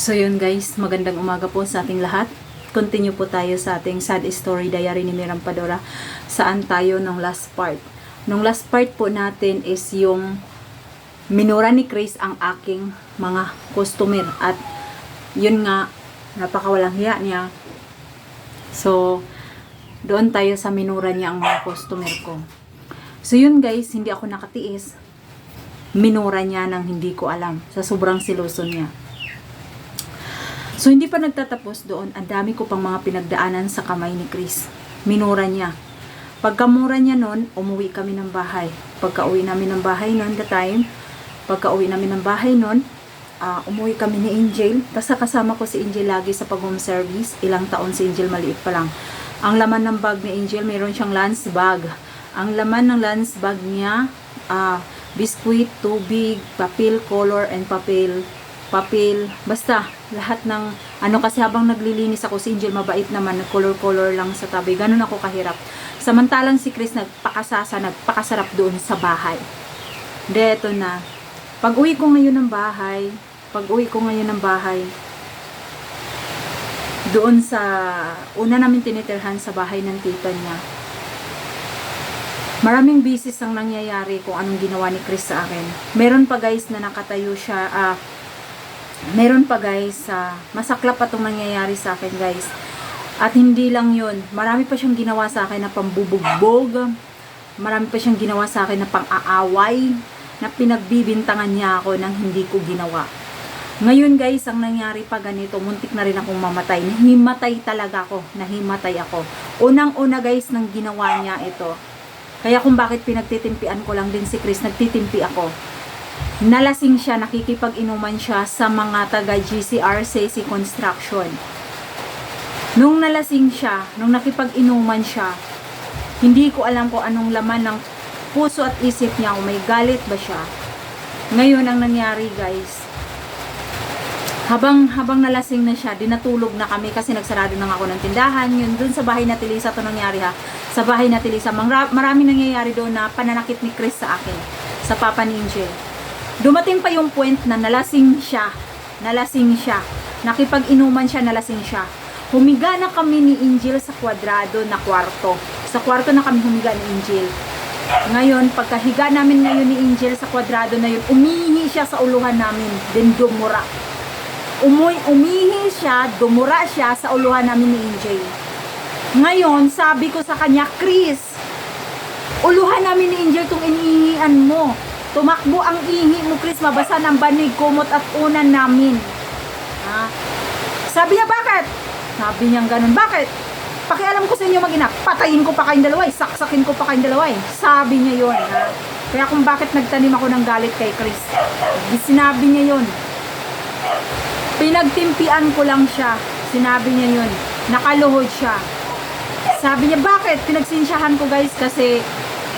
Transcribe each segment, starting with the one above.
So yun guys, magandang umaga po sa ating lahat. Continue po tayo sa ating sad story diary ni Miram Padora. Saan tayo nung last part? Nung last part po natin is yung minura ni Chris ang aking mga customer at yun nga napakawalang hiya niya. So doon tayo sa minura niya ang mga customer ko. So yun guys, hindi ako nakatiis. Minura niya nang hindi ko alam sa sobrang siloso niya. So, hindi pa nagtatapos doon. Ang dami ko pang mga pinagdaanan sa kamay ni Chris. Minura niya. Pagkamura niya noon, umuwi kami ng bahay. Pagka uwi namin ng bahay noon, the time, pagka uwi namin ng bahay noon, ah, umuwi kami ni Angel. Basta kasama ko si Angel lagi sa pag-home service. Ilang taon si Angel, maliit pa lang. Ang laman ng bag ni Angel, mayroon siyang lunch bag. Ang laman ng lunch bag niya, ah, biskuit, tubig, papel, color, and papel papel, basta lahat ng ano kasi habang naglilinis ako si Angel mabait naman nag-color-color lang sa tabi ganun ako kahirap. Samantalang si Chris nagpakasasa nagpakasarap doon sa bahay. Deto na. Pag uwi ko ngayon ng bahay pag uwi ko ngayon ng bahay doon sa una namin tinitirhan sa bahay ng tita niya. Maraming bisis ang nangyayari kung anong ginawa ni Chris sa akin. Meron pa guys na nakatayo siya ah, meron pa guys, sa masaklap pa itong nangyayari sa akin guys. At hindi lang yun, marami pa siyang ginawa sa akin na pambubugbog, marami pa siyang ginawa sa akin na pang-aaway, na pinagbibintangan niya ako nang hindi ko ginawa. Ngayon guys, ang nangyari pa ganito, muntik na rin akong mamatay. Nahimatay talaga ako, nahimatay ako. Unang-una guys, nang ginawa niya ito. Kaya kung bakit pinagtitimpian ko lang din si Chris, nagtitimpi ako nalasing siya, nakikipag-inuman siya sa mga taga GCR Safety Construction. Nung nalasing siya, nung nakipag-inuman siya, hindi ko alam kung anong laman ng puso at isip niya, kung may galit ba siya. Ngayon, ang nangyari guys, habang habang nalasing na siya, dinatulog na kami kasi nagsarado na ako ng tindahan. Yun, dun sa bahay na Tilisa to nangyari ha. Sa bahay na Tilisa, mara- marami nangyayari doon na pananakit ni Chris sa akin, sa Papa ni Angel. Dumating pa yung point na nalasing siya. Nalasing siya. Nakipag-inuman siya, nalasing siya. Humiga na kami ni Angel sa kwadrado na kwarto. Sa kwarto na kami humiga ni Angel. Ngayon, pagkahiga namin ngayon ni Angel sa kwadrado na yun, umihi siya sa uluhan namin, then dumura. Umuy, umihi siya, dumura siya sa uluhan namin ni Angel. Ngayon, sabi ko sa kanya, Chris, uluhan namin ni Angel tong inihian mo. Tumakbo ang ihi mo, Chris, mabasa ng banig, kumot at unan namin. Ha? Sabi niya, bakit? Sabi niya ganun, bakit? Pakialam ko sa inyo mag patayin ko pa kayong dalawa, eh. saksakin ko pa kayong dalawa. eh. Sabi niya yun. Ha? Kaya kung bakit nagtanim ako ng galit kay Chris. Sinabi niya yun. Pinagtimpian ko lang siya. Sinabi niya yun. Nakaluhod siya. Sabi niya, bakit? Pinagsinsyahan ko guys kasi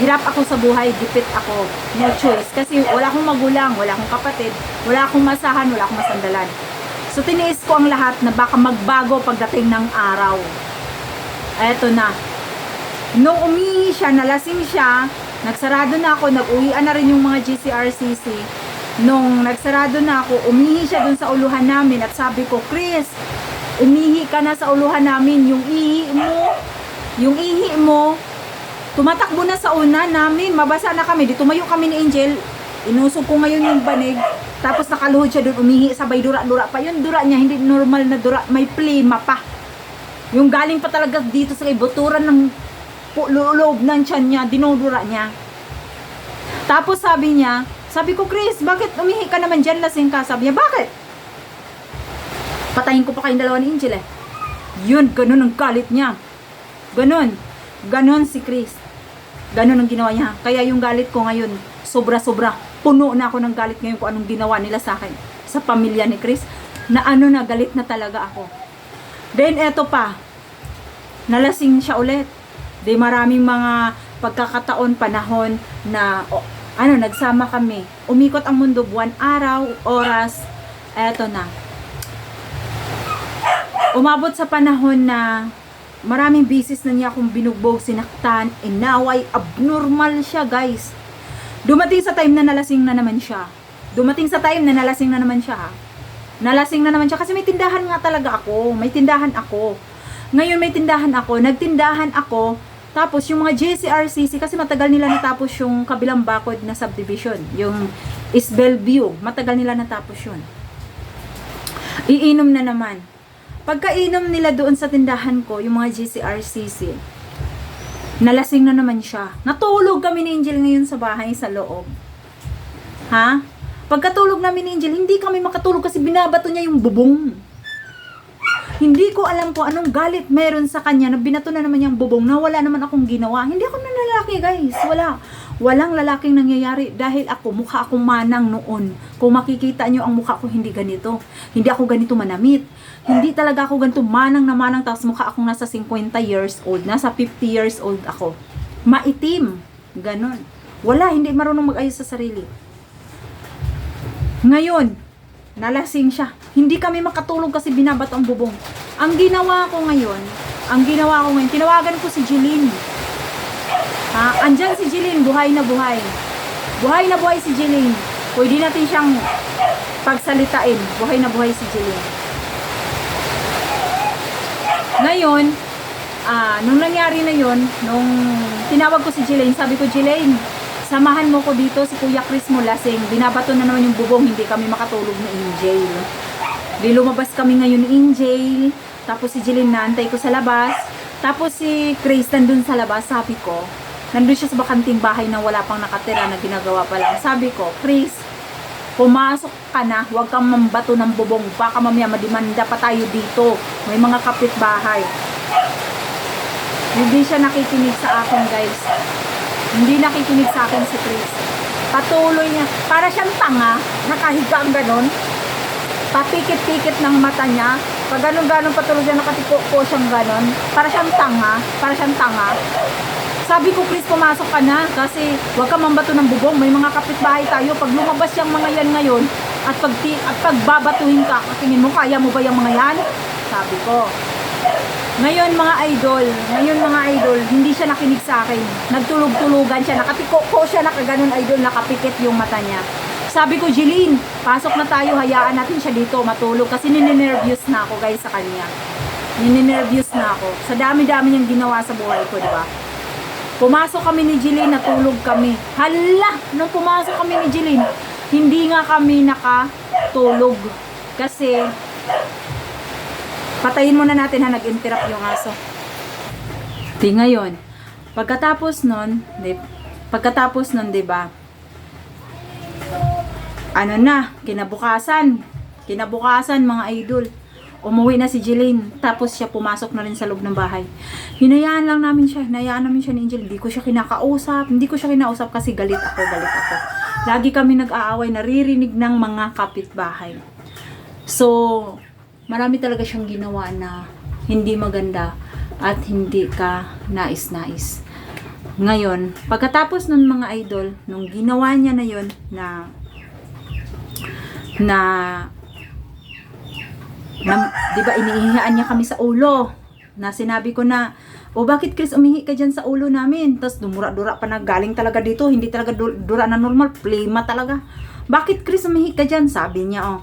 hirap ako sa buhay, gipit ako. No choice. Kasi wala akong magulang, wala akong kapatid, wala akong masahan, wala akong masandalan. So tiniis ko ang lahat na baka magbago pagdating ng araw. Eto na. Nung umihi siya, nalasing siya, nagsarado na ako, nag-uwian na rin yung mga GCRCC. Nung nagsarado na ako, umihi siya dun sa uluhan namin at sabi ko, Chris, umihi ka na sa uluhan namin, yung ihi mo, yung ihi mo, tumatakbo na sa una namin, mabasa na kami, di tumayo kami ni Angel, inusog ko ngayon yung banig, tapos nakaluhod siya doon, umihi, sabay dura-dura pa, yung dura niya, hindi normal na dura, may plima pa. Yung galing pa talaga dito sa ibuturan ng loob ng tiyan niya, dinudura niya. Tapos sabi niya, sabi ko, Chris, bakit umihi ka naman dyan, lasing ka? Sabi niya, bakit? Patayin ko pa kayong dalawa ni Angel eh. Yun, ganun ang galit niya. Ganun. Ganun si Chris. Ganun ang ginawa niya. Kaya yung galit ko ngayon, sobra-sobra. Puno na ako ng galit ngayon kung anong ginawa nila sa akin. Sa pamilya ni Chris. Na ano na, galit na talaga ako. Then, eto pa. Nalasing siya ulit. Di maraming mga pagkakataon, panahon na, o, ano, nagsama kami. Umikot ang mundo buwan, araw, oras. Eto na. Umabot sa panahon na maraming bisis na niya akong binugbog, sinaktan, inaway, abnormal siya guys. Dumating sa time na nalasing na naman siya. Dumating sa time na nalasing na naman siya ha. Nalasing na naman siya kasi may tindahan nga talaga ako. May tindahan ako. Ngayon may tindahan ako. Nagtindahan ako. Tapos yung mga JCRCC kasi matagal nila natapos yung kabilang bakod na subdivision. Yung Isbel View. Matagal nila natapos yun. Iinom na naman. Pagkainom nila doon sa tindahan ko, yung mga GCRCC, nalasing na naman siya. Natulog kami ni Angel ngayon sa bahay sa loob. Ha? Pagkatulog namin ni Angel, hindi kami makatulog kasi binabato niya yung bubong. Hindi ko alam kung anong galit meron sa kanya na binato na naman yung bubong na wala naman akong ginawa. Hindi ako nanlalaki guys. Wala. Walang lalaking nangyayari dahil ako, mukha akong manang noon. Kung makikita nyo ang mukha ko hindi ganito. Hindi ako ganito manamit. Hindi talaga ako ganito manang na manang tapos mukha akong nasa 50 years old. Nasa 50 years old ako. Maitim. Ganon. Wala, hindi marunong mag-ayos sa sarili. Ngayon, nalasing siya. Hindi kami makatulog kasi binabato ang bubong. Ang ginawa ko ngayon, ang ginawa ko ngayon, tinawagan ko si Jeline. Ha? Andyan si Jeline, buhay na buhay. Buhay na buhay si Jeline. Pwede natin siyang pagsalitain. Buhay na buhay si Jeline. Ngayon, ah, nung nangyari na yon, nung tinawag ko si Jeline, sabi ko, Jeline, samahan mo ko dito si Kuya Chris mo lasing. Binabato na naman yung bubong, hindi kami makatulog na in jail. Di lumabas kami ngayon in jail. Tapos si Jeline naantay ko sa labas. Tapos si Chris nandun sa labas, sabi ko, nandun siya sa bakanting bahay na wala pang nakatira na ginagawa pa lang. Sabi ko, Chris, pumasok ka na, huwag kang mambato ng bubong. Baka mamaya madimanda pa tayo dito. May mga kapitbahay. Hindi siya nakikinig sa akin, guys. Hindi nakikinig sa akin si Chris. Patuloy niya. Para siyang tanga, nakahiga ang ganon. Papikit-pikit ng mata niya. Pag ganon-ganon patuloy siya, nakatiko po siyang ganon. Para siyang tanga. Para siyang tanga. Sabi ko, Chris, pumasok ka na kasi huwag ka mambato ng bubong. May mga kapitbahay tayo. Pag lumabas yung mga yan ngayon at pag, at pag babatuhin ka, tingin mo, kaya mo ba yung mga yan? Sabi ko. Ngayon mga idol, ngayon mga idol, hindi siya nakinig sa akin. Nagtulog-tulugan siya, nakatiko ko siya, nakaganon idol, nakapikit yung mata niya. Sabi ko, Jeline, pasok na tayo, hayaan natin siya dito, matulog. Kasi nininervyos na ako guys sa kanya. Nininervyos na ako. Sa dami-dami niyang ginawa sa buhay ko, di ba? Pumasok kami ni Jeline, natulog kami. Hala! Nung pumasok kami ni Jeline, hindi nga kami nakatulog. Kasi, patayin muna natin ha, nag-interrupt yung aso. Di ngayon, pagkatapos nun, di, pagkatapos nun, di ba, ano na, kinabukasan, kinabukasan mga idol, umuwi na si Jeline, tapos siya pumasok na rin sa loob ng bahay. Hinayaan lang namin siya, hinayaan namin siya ni Angel, hindi ko siya kinakausap, hindi ko siya kinausap kasi galit ako, galit ako. Lagi kami nag-aaway, naririnig ng mga kapitbahay. So, marami talaga siyang ginawa na hindi maganda at hindi ka nais-nais. Ngayon, pagkatapos ng mga idol, nung ginawa niya na yon na na na, 'di ba iniihihan niya kami sa ulo. Na sinabi ko na, "O bakit Chris umihi ka diyan sa ulo namin?" Tapos dumura-dura pa na galing talaga dito, hindi talaga du- dura na normal, plema talaga. "Bakit Chris umihi ka diyan?" Sabi niya, "Oh,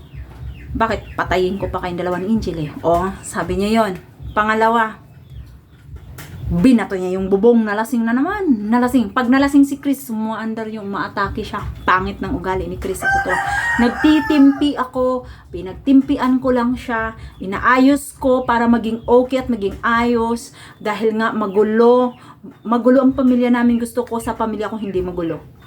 bakit patayin ko pa kayong dalawa ni Angel eh?" Oh, sabi niya 'yon. Pangalawa, binato niya yung bubong, nalasing na naman. Nalasing. Pag nalasing si Chris, sumuandar yung maatake siya. Pangit ng ugali ni Chris sa totoo. Nagtitimpi ako, pinagtimpian ko lang siya, inaayos ko para maging okay at maging ayos. Dahil nga magulo, magulo ang pamilya namin. Gusto ko sa pamilya ko hindi magulo.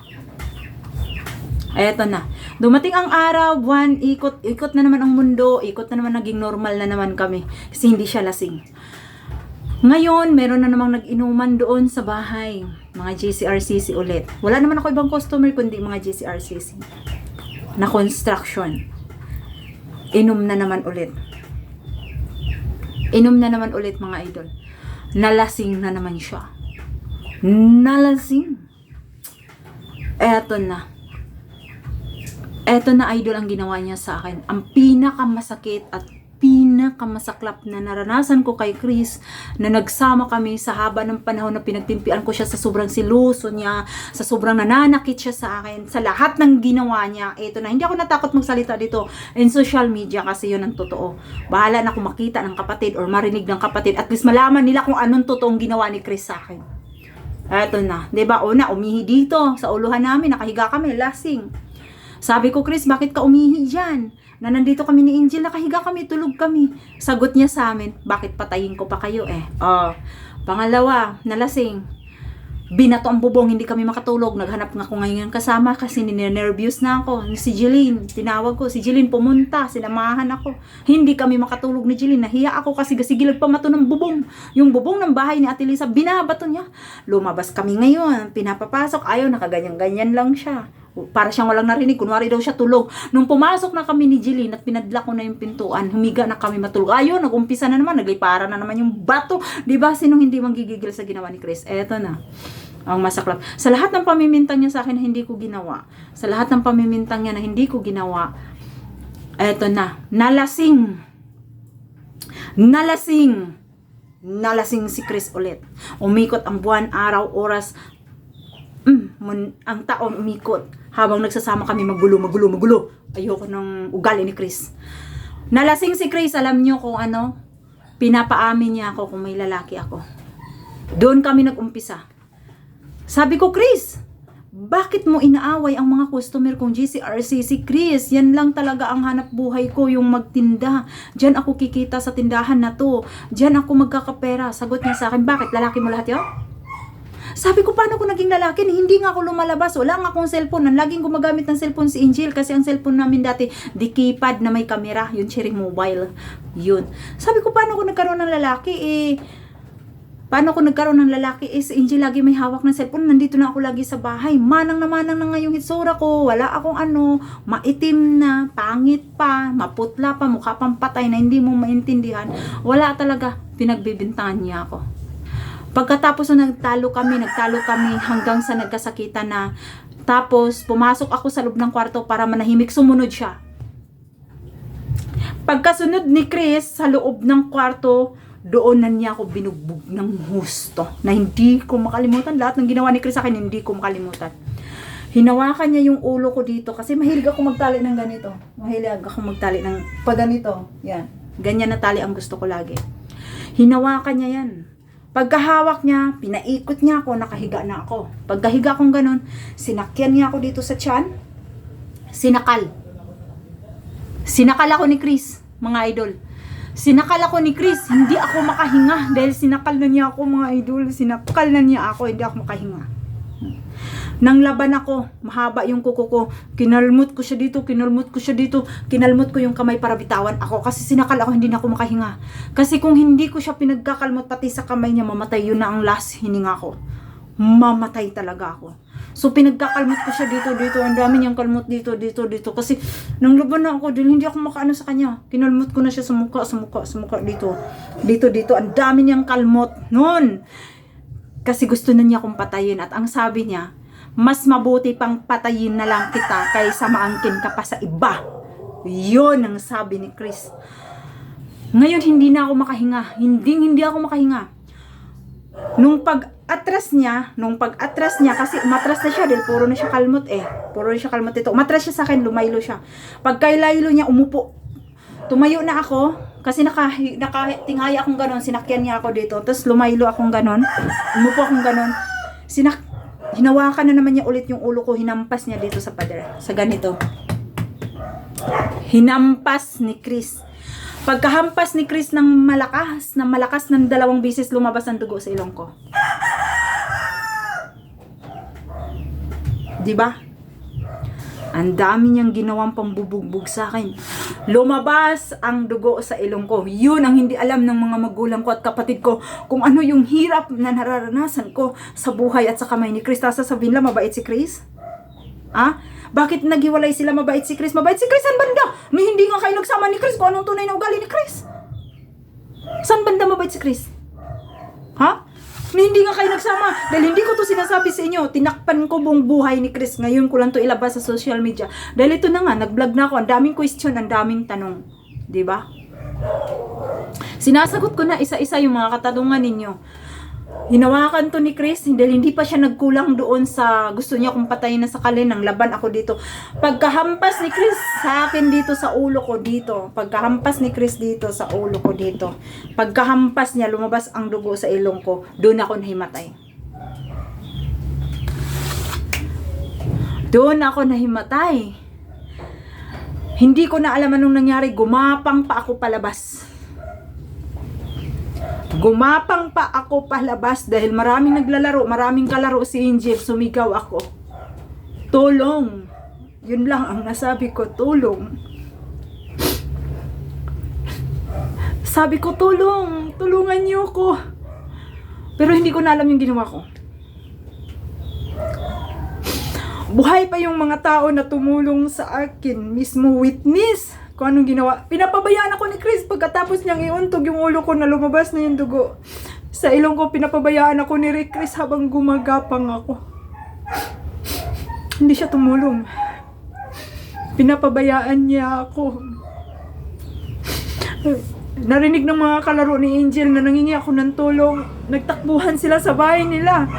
Eto na. Dumating ang araw, buwan, ikot, ikot na naman ang mundo, ikot na naman naging normal na naman kami. Kasi hindi siya lasing. Ngayon, meron na namang nag-inuman doon sa bahay. Mga JCRCC ulit. Wala naman ako ibang customer kundi mga JCRCC. Na construction. Inom na naman ulit. Inom na naman ulit mga idol. Nalasing na naman siya. Nalasing. Eto na. Eto na idol ang ginawa niya sa akin. Ang pinakamasakit at pinakamasaklap na naranasan ko kay Chris na nagsama kami sa haba ng panahon na pinagtimpian ko siya sa sobrang siluso niya, sa sobrang nananakit siya sa akin, sa lahat ng ginawa niya. Ito na, hindi ako natakot magsalita dito in social media kasi yun ang totoo. Bahala na kung makita ng kapatid or marinig ng kapatid, at least malaman nila kung anong totoong ginawa ni Chris sa akin. Eto na, 'di ba? Una, umihi dito sa uluhan namin, nakahiga kami, lasing. Sabi ko, Chris, bakit ka umihi dyan? Na nandito kami ni Angel, nakahiga kami, tulog kami. Sagot niya sa amin, bakit patayin ko pa kayo eh? Oh. Pangalawa, nalasing. Binato ang bubong, hindi kami makatulog. Naghanap nga ako ngayon ng kasama kasi ninervyos na ako. Si Jeline, tinawag ko. Si Jeline pumunta, sinamahan ako. Hindi kami makatulog ni Jeline. Nahiya ako kasi gasigilad pa mato ng bubong. Yung bubong ng bahay ni Ate Lisa, binabato niya. Lumabas kami ngayon, pinapapasok. Ayaw, nakaganyan-ganyan lang siya. Para siyang walang narinig, kunwari daw siya tulog. Nung pumasok na kami ni Jeline at pinadla ko na yung pintuan, humiga na kami matulog. Ayaw, nagumpisa na naman, naglipara na naman yung bato. Di ba Sinong hindi manggigigil sa ginawa ni Chris? Eto na ang masaklap. Sa lahat ng pamimintang niya sa akin na hindi ko ginawa, sa lahat ng pamimintang niya na hindi ko ginawa, eto na, nalasing. Nalasing. Nalasing si Chris ulit. Umikot ang buwan, araw, oras, mm, mun- ang taon umikot habang nagsasama kami magulo, magulo, magulo. Ayoko ng ugali ni Chris. Nalasing si Chris, alam niyo kung ano, pinapaamin niya ako kung may lalaki ako. Doon kami nag-umpisa. Sabi ko, Chris, bakit mo inaaway ang mga customer kong GCRC? Si Chris, yan lang talaga ang hanap buhay ko, yung magtinda. Diyan ako kikita sa tindahan na to. Diyan ako magkakapera. Sagot niya sa akin, bakit? Lalaki mo lahat yun? Sabi ko, paano ko naging lalaki? Hindi nga ako lumalabas. Wala nga akong cellphone. Ang laging gumagamit ng cellphone si Angel kasi ang cellphone namin dati, di keypad na may kamera. Yung sharing mobile. Yun. Sabi ko, paano ko nagkaroon ng lalaki? Eh, paano ko nagkaroon ng lalaki? Eh, si Angel lagi may hawak ng cellphone. Nandito na ako lagi sa bahay. Manang na manang na nga yung hitsura ko. Wala akong ano, maitim na, pangit pa, maputla pa, mukha pang patay na hindi mo maintindihan. Wala talaga. Pinagbibintangan niya ako. Pagkatapos na nagtalo kami, nagtalo kami hanggang sa nagkasakitan na. Tapos, pumasok ako sa loob ng kwarto para manahimik, sumunod siya. Pagkasunod ni Chris sa loob ng kwarto, doon na niya ako binugbog ng husto na hindi ko makalimutan. Lahat ng ginawa ni Chris sa akin, hindi ko makalimutan. Hinawakan niya yung ulo ko dito kasi mahilig ako magtali ng ganito. Mahilig ako magtali ng pag ganito. Yan. Ganyan na tali ang gusto ko lagi. Hinawakan niya yan. Pagkahawak niya, pinaikot niya ako, nakahiga na ako. Pagkahiga kong ganun, sinakyan niya ako dito sa tiyan. Sinakal. Sinakal ako ni Chris, mga idol. Sinakal ako ni Chris, hindi ako makahinga dahil sinakal na niya ako mga idol. Sinakal na niya ako, hindi ako makahinga. Nang laban ako, mahaba yung kuko ko, kinalmot ko siya dito, kinalmot ko siya dito, kinalmot ko yung kamay para bitawan ako kasi sinakal ako, hindi na ako makahinga. Kasi kung hindi ko siya pinagkakalmot pati sa kamay niya, mamatay yun na ang last hininga ko. Mamatay talaga ako. So pinagkakalmot ko siya dito, dito, ang dami niyang kalmot dito, dito, dito. Kasi nang laban na ako dahil hindi ako makaano sa kanya. Kinalmot ko na siya sa mukha, sa mukha, sa mukha, dito. Dito, dito, ang dami niyang kalmot. Noon, kasi gusto na niya akong patayin at ang sabi niya, mas mabuti pang patayin na lang kita kaysa maangkin ka pa sa iba. Yun ang sabi ni Chris. Ngayon hindi na ako makahinga. Hindi hindi ako makahinga. Nung pag-atras niya, nung pag-atras niya, kasi umatras na siya dahil puro na siya kalmot eh. Puro na siya kalmot ito. Umatras siya sa akin, lumaylo siya. Pagkailaylo niya, umupo. Tumayo na ako, kasi naka, nakatingaya akong ganon, sinakyan niya ako dito. Tapos lumaylo akong ganon, umupo akong ganon. Sinak hinawakan na naman niya ulit yung ulo ko, hinampas niya dito sa pader. Sa ganito. Hinampas ni Chris. Pagkahampas ni Chris ng malakas, ng malakas ng dalawang bisis lumabas ang dugo sa ilong ko. 'Di ba? Ang dami niyang ginawang pambubugbog sa akin. Lumabas ang dugo sa ilong ko. Yun ang hindi alam ng mga magulang ko at kapatid ko kung ano yung hirap na nararanasan ko sa buhay at sa kamay ni Chris. Tapos sasabihin lang, mabait si Chris? Ha? Bakit naghiwalay sila mabait si Chris? Mabait si Chris, saan banda? Ni hindi nga kayo nagsama ni Chris kung anong tunay na ugali ni Chris. Saan banda mabait si Chris? Ha? Hindi nga kayo nagsama. Dahil hindi ko to sinasabi sa inyo. Tinakpan ko buong buhay ni Chris. Ngayon ko lang to ilabas sa social media. Dahil ito na nga, nag-vlog na ako. Ang daming question, ang daming tanong. ba? Sinasagot ko na isa-isa yung mga katanungan ninyo. Hinawakan to ni Chris, hindi, hindi pa siya nagkulang doon sa gusto niya kung patayin na sa kalin ng laban ako dito. Pagkahampas ni Chris sa akin dito sa ulo ko dito, pagkahampas ni Chris dito sa ulo ko dito, pagkahampas niya lumabas ang dugo sa ilong ko, doon ako nahimatay. Doon ako nahimatay. Hindi ko na alam anong nangyari, gumapang pa ako palabas. Gumapang pa ako palabas dahil maraming naglalaro, maraming kalaro si Angel, sumigaw ako. Tulong. Yun lang ang nasabi ko, tulong. Sabi ko, tulong. Tulungan niyo ko. Pero hindi ko na alam yung ginawa ko. Buhay pa yung mga tao na tumulong sa akin, mismo witness kung anong ginawa. Pinapabayaan ako ni Chris pagkatapos niyang iuntog yung ulo ko na lumabas na yung dugo. Sa ilong ko, pinapabayaan ako ni Rick Chris habang gumagapang ako. Hindi siya tumulong. Pinapabayaan niya ako. Narinig ng mga kalaro ni Angel na nangingi ako ng tulong. Nagtakbuhan sila sa bahay nila.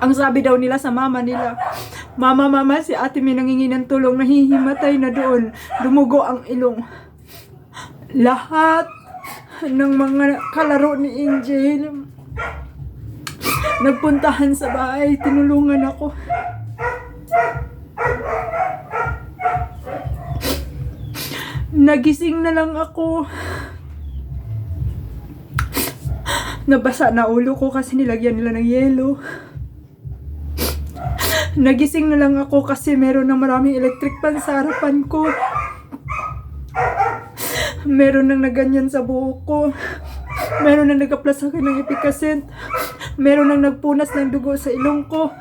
Ang sabi daw nila sa mama nila, Mama, mama, si ate may nangingi ng tulong, nahihimatay na doon. Dumugo ang ilong. Lahat ng mga kalaro ni Angel, nagpuntahan sa bahay, tinulungan ako. Nagising na lang ako. Nabasa na ulo ko kasi nilagyan nila ng yelo. Nagising na lang ako kasi meron na maraming electric pan sa harapan ko. Meron nang naganyan sa buhok ko. Meron nang nagaplas akin ng epicacent. Meron nang nagpunas ng dugo sa ilong ko.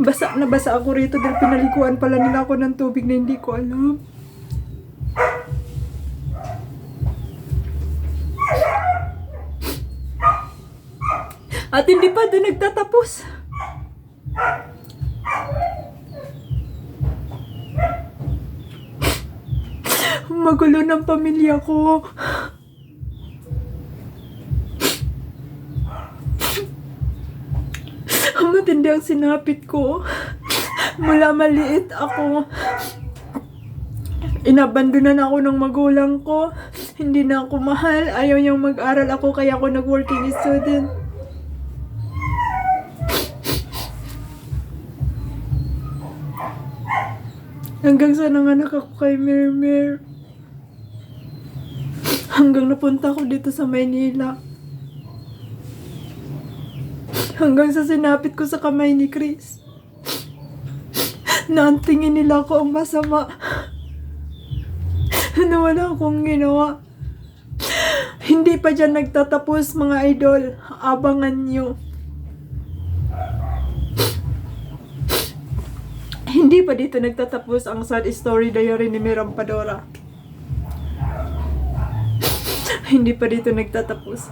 Basa na basa ako rito dahil pinaliguan pala nila ako ng tubig na hindi ko alam. At hindi pa doon nagtatapos. Magulo ng pamilya ko. Matindi ang sinapit ko. Mula maliit ako. Inabandonan ako ng magulang ko. Hindi na ako mahal. Ayaw niyang mag-aral ako kaya ako nag-working student. Hanggang sa nanganak ako kay Mirmir. Hanggang napunta ako dito sa Maynila. Hanggang sa sinapit ko sa kamay ni Chris. Na ang tingin nila ako ang masama. Na wala akong ginawa. Hindi pa dyan nagtatapos mga idol. Abangan nyo. Hindi pa dito nagtatapos ang sad story diary ni Miram Padora. Hindi pa dito nagtatapos.